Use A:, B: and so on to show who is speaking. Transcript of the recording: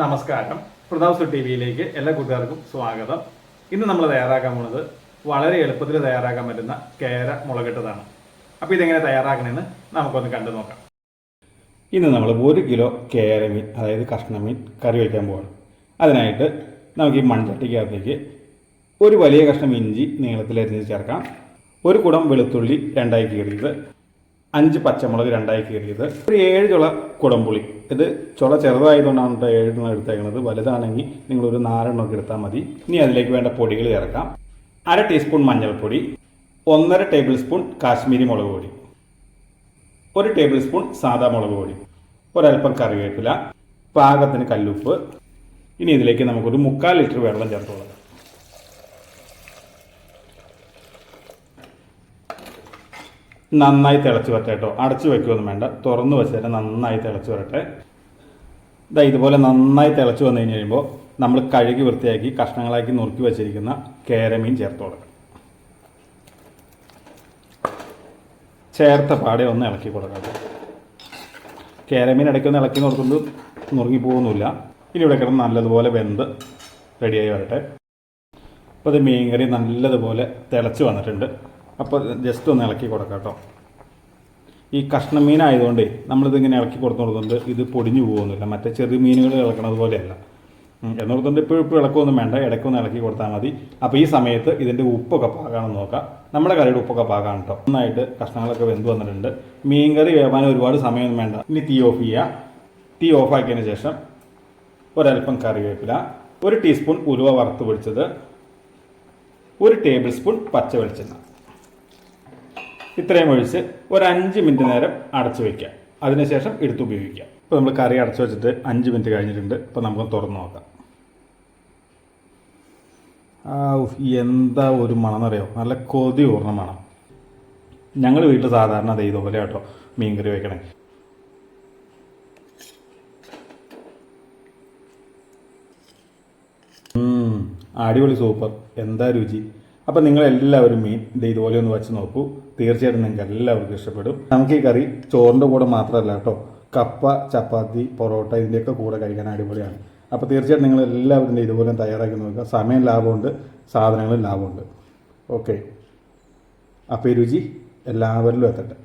A: നമസ്കാരം. പ്രതാപ്സ് ടി വിയിലേക്ക് എല്ലാ കൂട്ടുകാർക്കും സ്വാഗതം. ഇന്ന് നമ്മൾ തയ്യാറാക്കാൻ പോകുന്നത് വളരെ എളുപ്പത്തിൽ തയ്യാറാക്കാൻ പറ്റുന്ന കേര മുളകിട്ടതാണ്. അപ്പോൾ ഇതെങ്ങനെ തയ്യാറാക്കണമെന്ന് നമുക്കൊന്ന് കണ്ടു നോക്കാം. ഇന്ന് നമ്മൾ ഒരു കിലോ കേരമീൻ അതായത് കഷ്ണമീൻ കറി വയ്ക്കാൻ പോവാണ്. അതിനായിട്ട് നമുക്ക് ഈ മൺചട്ടിക്കകത്തേക്ക് ഒരു വലിയ കഷ്ണം ഇഞ്ചി നീളത്തിലരിഞ്ഞ് ചേർക്കാം. ഒരു കുടം വെളുത്തുള്ളി രണ്ടായി കീറിയത് അഞ്ച് പച്ചമുളക് രണ്ടായി കീറിയത്. ഒരു ഏഴ് ചുള കുടംപുളി. ഇത് ചുള ചെറുതായതുകൊണ്ടാണ് കേട്ടോ ഏഴെണ്ണം എടുത്തേക്കുന്നത് വലുതാണെങ്കിൽ നിങ്ങളൊരു നാലെണ്ണമൊക്കെ എടുത്താൽ മതി. ഇനി അതിലേക്ക് വേണ്ട പൊടികൾ ചേർക്കാം. അര ടീസ്പൂൺ മഞ്ഞൾപ്പൊടി. ഒന്നര ടേബിൾ സ്പൂൺ കാശ്മീരി മുളക് പൊടി. ഒരു ടേബിൾ സ്പൂൺ സാദാ മുളക് പൊടി. ഒരൽപ്പം കറിവേപ്പില. പാകത്തിന് കല്ലുപ്പ്. ഇനി ഇതിലേക്ക് നമുക്കൊരു മുക്കാൽ ലിറ്റർ വെള്ളം ചേർത്ത് കൊടുക്കാം നന്നായി തിളച്ച് വരട്ടെ കേട്ടോ. അടച്ചു വെക്കുകയൊന്നും വേണ്ട. തുറന്ന് വെച്ചാൽ നന്നായി തിളച്ച് വരട്ടെ. ഇതാ ഇതുപോലെ നന്നായി തിളച്ച് വന്നു കഴിഞ്ഞ് കഴിയുമ്പോൾ നമ്മൾ കഴുകി വൃത്തിയാക്കി കഷ്ണങ്ങളാക്കി നുറുക്കി വെച്ചിരിക്കുന്ന കേരമീൻ ചേർത്ത് കൊടുക്കണം. ചേർത്ത പാടെ ഒന്ന് ഇളക്കി കൊടുക്കാം. കേരമീൻ ഇടയ്ക്ക് ഒന്ന് ഇളക്കി നോക്കുമ്പോൾ നുറുങ്ങി പോകുന്നില്ല. ഇനി ഇവിടെ കിടന്ന് നല്ലതുപോലെ വെന്ത് റെഡിയായി വരട്ടെ. അപ്പോൾ ഇത് മീൻകറി നല്ലതുപോലെ തിളച്ച് വന്നിട്ടുണ്ട്. അപ്പോൾ ജസ്റ്റ് ഒന്ന് ഇളക്കി കൊടുക്കാം കേട്ടോ. ഈ കഷ്ണ മീനായതുകൊണ്ട് നമ്മളിതിങ്ങനെ ഇളക്കി കൊടുത്തു കൊടുത്തുകൊണ്ട് ഇത് പൊടിഞ്ഞു പോകുന്നില്ല. മറ്റേ ചെറിയ മീനുകൾ ഇളക്കണത് പോലെയല്ല. എന്ന് ഇപ്പോഴും ഇപ്പോൾ ഇളക്കൊന്നും വേണ്ട. ഇടയ്ക്കൊന്ന് ഇളക്കി കൊടുത്താൽ മതി. അപ്പോൾ ഈ സമയത്ത് ഇതിന്റെ ഉപ്പൊക്കെ പാകാണെന്ന് നോക്കാം. നമ്മുടെ കറിയുടെ ഉപ്പൊക്കെ പാകാണ് കേട്ടോ. നന്നായിട്ട് കഷ്ണങ്ങളൊക്കെ വെന്ത് വന്നിട്ടുണ്ട്. മീൻ കറി വേവാൻ ഒരുപാട് സമയമൊന്നും വേണ്ട. ഇനി തീ ഓഫ് ചെയ്യുക തീ ഓഫ് ആക്കിയതിന് ശേഷം ഒരൽപ്പം കറിവേപ്പില ഒരു ടീസ്പൂൺ ഉലുവ വറുത്ത് പൊടിച്ചത് ഒരു ടേബിൾ സ്പൂൺ പച്ച വെളിച്ചെണ്ണ ഇത്രയും ഒഴിച്ച് ഒരു അഞ്ച് മിനിറ്റ് നേരം അടച്ചു വയ്ക്കുക അതിനുശേഷം എടുത്ത് ഉപയോഗിക്കാം ഇപ്പോൾ നമ്മൾ കറി അടച്ചു വെച്ചിട്ട് അഞ്ച് മിനിറ്റ് കഴിഞ്ഞിട്ടുണ്ട്. ഇപ്പോൾ നമുക്ക് തുറന്നു നോക്കാം. എന്താ ഒരു മണം എന്നറിയോ നല്ല കൊതി ഊർണ മണം. ഞങ്ങൾ വീട്ടിൽ സാധാരണ അത് ഇതുപോലെ കേട്ടോ മീൻകറി വെക്കണേ. അടിപൊളി സൂപ്പർ. എന്താ രുചി? അപ്പം നിങ്ങൾ എല്ലാവരും മീൻ ഇത് ഇതുപോലെ ഒന്ന് വെച്ച് നോക്കൂ. തീർച്ചയായിട്ടും നിങ്ങൾക്ക് എല്ലാവർക്കും ഇഷ്ടപ്പെടും. നമുക്ക് ഈ കറി ചോറിന്റെ കൂടെ മാത്രമല്ല കേട്ടോ. കപ്പ ചപ്പാത്തി പൊറോട്ട ഇതിന്റെയൊക്കെ കൂടെ കഴിക്കാൻ അടിപൊളിയാണ്. അപ്പോൾ തീർച്ചയായിട്ടും നിങ്ങൾ എല്ലാവരും ഇത് ഇതുപോലെ തയ്യാറാക്കി നോക്കുക. സമയം ലാഭമുണ്ട് സാധനങ്ങളും ലാഭമുണ്ട്. ഓക്കെ. അപ്പോൾ രുചി എല്ലാവരിലും എത്തട്ടെ.